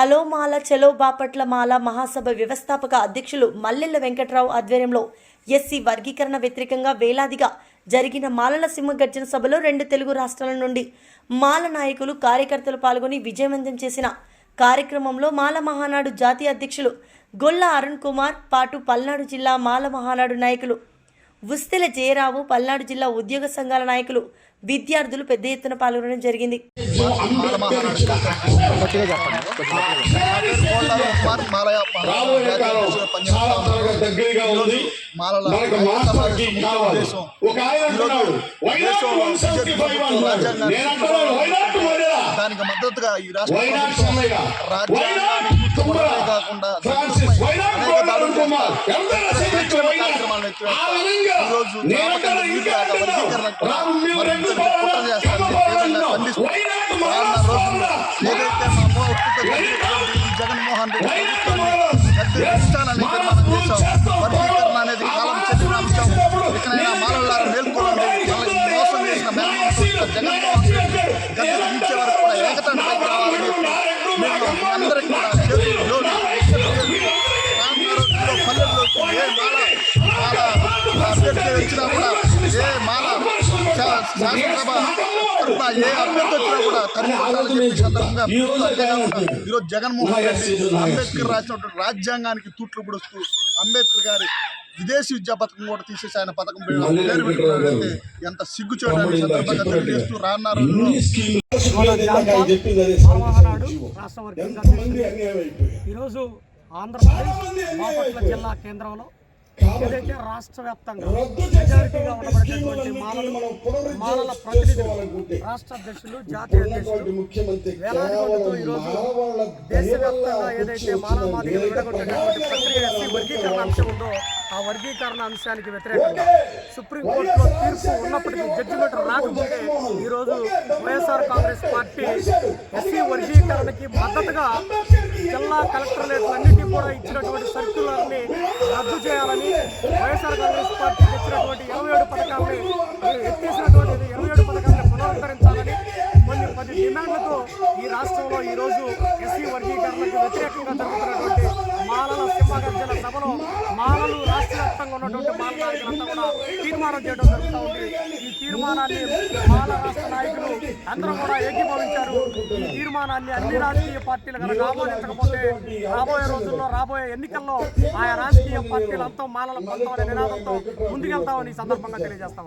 Hello మాల చలో బాపట్ల మాల మహాసభ వ్యవస్థాపక అధ్యక్షులు మల్లెల్ల వెంకట్రావు ఆధ్వర్యంలో ఎస్సీ వర్గీకరణ వ్యతిరేకంగా వేలాదిగా జరిగిన మాలల సింహగర్జన సభలో రెండు తెలుగు రాష్ట్రాల నుండి మాల నాయకులు కార్యకర్తలు పాల్గొని విజయవంతం చేసిన కార్యక్రమంలో మాల మహానాడు జాతీయ అధ్యక్షులు గొల్ల అరుణ్ కుమార్ పాటు పల్నాడు జిల్లా మాల మహానాడు నాయకులు ఉస్తెల జయరావు పల్నాడు జిల్లా ఉద్యోగ సంఘాల నాయకులు విద్యార్థులు పెద్ద ఎత్తున పాల్గొనడం జరిగింది. దానికి మద్దతుగా ఈ రాష్ట్ర రాజ్యాంగాన్ని కాకుండా విధంగా ఈరోజు ఏ మాల. శాసనసభ ఏ వచ్చినా కూడా ఈ సందర్భంగా ఈరోజు జగన్మోహన్ రెడ్డి అంబేద్కర్ రాసినటువంటి రాజ్యాంగానికి తూట్లు పొడుస్తూ అంబేద్కర్ గారి విదేశీ విద్యా పథకం కూడా తీసేసి ఆయన పథకం పేరు పెట్టుకున్నాడంటే ఎంత సిగ్గు చూడడానికి సందర్భంగా తెలియజేస్తూ అయిపోయారు ఈరోజు ఆంధ్రప్రదేశ్ బాపట్ల జిల్లా కేంద్రంలో ఏదైతే రాష్ట్ర వ్యాప్తంగా మెజారిటీగా ఉండబడేటువంటి మాలలు మాలల ప్రతినిధులు రాష్ట్ర అధ్యక్షులు జాతీయ అధ్యక్షులు వేలాది మందితో ఈరోజు దేశవ్యాప్తంగా ఏదైతే మానవ మాదిగలు ప్రక్రియ ఎస్సీ వర్గీకరణ అంశం ఉందో ఆ వర్గీకరణ అంశానికి వ్యతిరేకంగా సుప్రీంకోర్టులో తీర్పు ఉన్నప్పటికీ జడ్జిమెంట్ రాకముందే ఈరోజు వైఎస్ఆర్ కాంగ్రెస్ పార్టీ ఎస్సీ వర్గీకరణకి మద్దతుగా జిల్లా కలెక్టర్లన్నింటినీ కూడా ఇచ్చినటువంటి సర్క్యులర్ని రద్దు చేయాలని వైఎస్ఆర్ కాంగ్రెస్ పార్టీకి ఇచ్చినటువంటి ఇరవై ఏడు పథకాలని ఎత్తేసినటువంటి ఇరవై ఏడు పథకాలను పునరుద్ధరించాలని కొన్ని పది డిమాండ్లతో ఈ రాష్ట్రంలో ఈరోజు ఎస్సీ వర్గీకరణకు వ్యతిరేకంగా జరుగుతున్నటువంటి వ్యాప్తంగా ఉన్నటువంటి మాల నాయకులంతా కూడా తీర్మానం చేయడం జరుగుతూ ఉంది. ఈ తీర్మానాన్ని మాల రాష్ట్ర నాయకులు అందరూ కూడా ఏకీభవించారు. ఈ తీర్మానాన్ని అన్ని రాజకీయ పార్టీలు కనుక ఆమోదించకపోతే రాబోయే రోజుల్లో రాబోయే ఎన్నికల్లో ఆయా రాజకీయ పార్టీలంతా మాలల పొందామనే నినాదంతో ముందుకెళ్తామని ఈ సందర్భంగా తెలియజేస్తా